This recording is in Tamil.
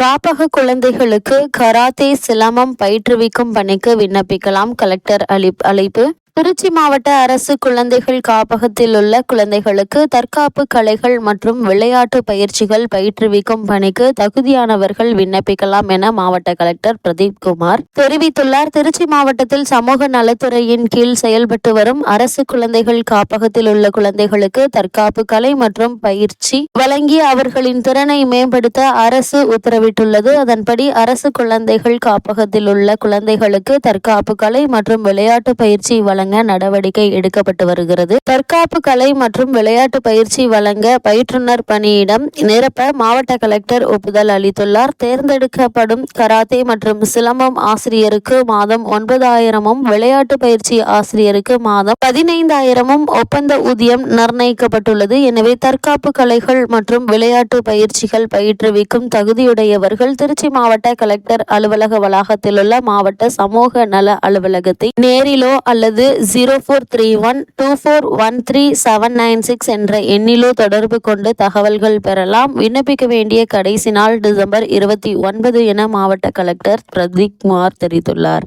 காப்பக குழந்தைகளுக்கு கராத்தே சிலம்பம் பயிற்றுவிக்கும் பணிக்கு விண்ணப்பிக்கலாம் கலெக்டர் அழைப்பு. திருச்சி மாவட்ட அரசு குழந்தைகள் காப்பகத்தில் உள்ள குழந்தைகளுக்கு தற்காப்பு கலைகள் மற்றும் விளையாட்டு பயிற்சிகள் பயிற்றுவிக்கும் பணிக்கு தகுதியானவர்கள் விண்ணப்பிக்கலாம் என மாவட்ட கலெக்டர் பிரதீப் குமார் தெரிவித்துள்ளார். திருச்சி மாவட்டத்தில் சமூக நலத்துறையின் கீழ் செயல்பட்டு வரும் அரசு குழந்தைகள் காப்பகத்தில் உள்ள குழந்தைகளுக்கு தற்காப்பு கலை மற்றும் பயிற்சி வழங்கி அவர்களின் திறனை மேம்படுத்த அரசு உத்தரவிட்டுள்ளது. அதன்படி அரசு குழந்தைகள் காப்பகத்தில் உள்ள குழந்தைகளுக்கு தற்காப்பு கலை மற்றும் விளையாட்டு பயிற்சி வழங்க வழங்க நடவடிக்கை எடுக்கப்பட்டு வருகிறது. தற்காப்பு கலை மற்றும் விளையாட்டு பயிற்சி வழங்க பயிற்றுனர் பணியிடம் நிரப்ப மாவட்ட கலெக்டர் ஒப்புதல் அளித்துள்ளார். தேர்ந்தெடுக்கப்படும் கராத்தே மற்றும் சிலம்பம் ஆசிரியருக்கு மாதம் ஒன்பதாயிரமும் விளையாட்டு பயிற்சி ஆசிரியருக்கு மாதம் பதினைந்தாயிரமும் ஒப்பந்த ஊதியம் நிர்ணயிக்கப்பட்டுள்ளது. எனவே தற்காப்பு கலைகள் மற்றும் விளையாட்டு பயிற்சிகள் பயிற்றுவிக்கும் தகுதியுடையவர்கள் திருச்சி மாவட்ட கலெக்டர் அலுவலக வளாகத்தில் உள்ள மாவட்ட சமூக நல அலுவலகத்தை நேரிலோ அல்லது zero four three one two four one three seven nine six என்ற எண்ணிலோ தொடர்பு கொண்டு தகவல்கள் பெறலாம். விண்ணப்பிக்க வேண்டிய கடைசி நாள் டிசம்பர் இருபத்தி ஒன்பது என மாவட்ட கலெக்டர் பிரதீப் குமார் தெரிவித்துள்ளார்.